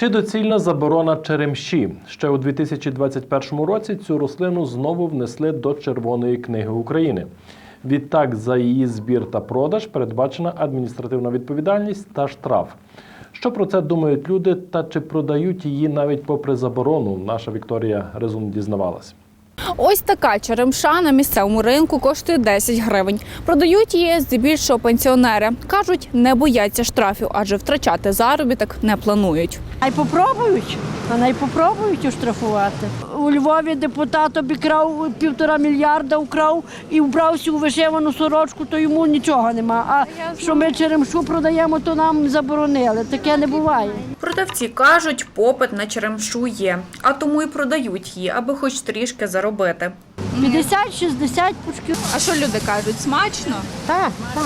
Чи доцільна заборона черемші? Ще у 2021 році цю рослину знову внесли до Червоної книги України. Відтак за її збір та продаж передбачена адміністративна відповідальність та штраф. Що про це думають люди та чи продають її навіть попри заборону? Наша Вікторія Резун дізнавалась. Ось така черемша на місцевому ринку коштує 10 гривень. Продають її здебільшого пенсіонери. Кажуть, не бояться штрафів, адже втрачати заробіток не планують. Най попробують, а най попробують оштрафувати. У Львові депутат обікрав півтора мільярда, украв і вбрався у вишивану сорочку, то йому нічого нема. А що ми черемшу продаємо, то нам заборонили. Таке не буває. Продавці кажуть, попит на черемшу є, а тому і продають її, аби хоч трішки заробити. 50-60 пучків. А що люди кажуть? Смачно? Так, так.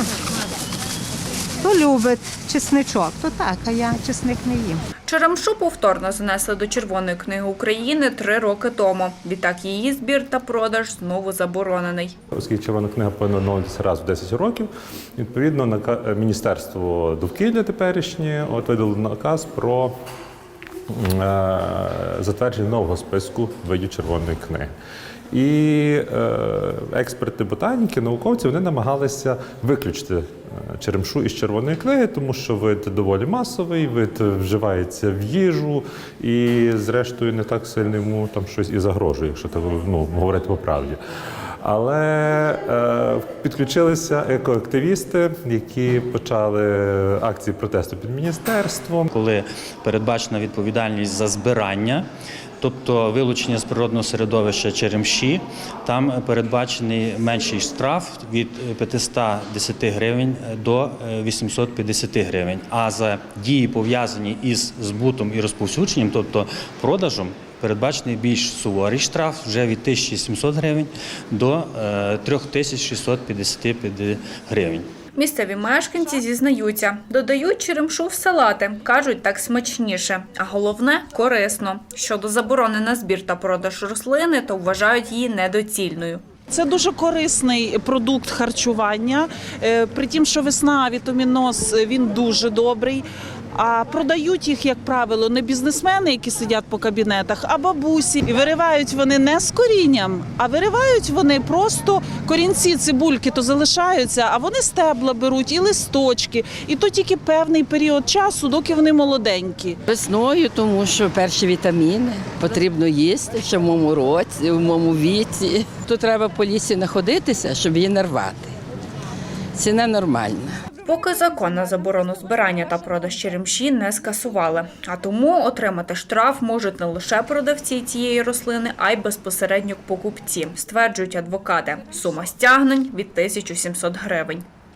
Хто любить чесничок, то так, а я чесник не їм. Черемшу повторно занесли до Червоної книги України три роки тому. Відтак її збір та продаж знову заборонений. Оскільки червона книга повинна оновлюватися раз в 10 років, відповідно, е, Міністерство довкілля теперішнє от видало наказ про затвердження нового списку видів червоної книги. І е, експерти ботаніки, науковці, вони намагалися виключити е, черемшу із червоної книги, тому що вид доволі масовий, вид вживається в їжу, і, зрештою, не так сильно йому там щось і загрожує, якщо так ну, говорити по правді. Але е, підключилися екоактивісти, які почали акції протесту під міністерством. коли передбачена відповідальність за збирання, тобто вилучення з природного середовища черемші, там передбачений менший штраф від 510 гривень до е, 850 гривень. А за дії пов'язані із збутом і розповсюдженням, тобто продажем. Передбачений більш суворий штраф вже від 1700 гривень до е, 3655 гривень. Місцеві мешканці зізнаються, додають черемшу в салати. кажуть, так смачніше, а головне корисно. Щодо заборони на збір та продаж рослини, то вважають її недоцільною. Це дуже корисний продукт харчування. Е, При тім, що весна, вітаміноз він дуже добрий. А продають їх, як правило, не бізнесмени, які сидять по кабінетах, а бабусі. І виривають вони не з корінням, а виривають вони просто корінці цибульки, то залишаються, а вони стебла беруть і листочки. І то тільки певний період часу, доки вони молоденькі. Весною, тому що перші вітаміни потрібно їсти ще в моєму році, в моєму віці. Тут треба по лісі знаходитися, щоб її не рвати. Ціна нормальна. Поки закон на заборону збирання та продаж черемші не скасували. А тому отримати штраф можуть не лише продавці цієї рослини, а й безпосередньо покупці, стверджують адвокати. Сума стягнень від 1700 гривень.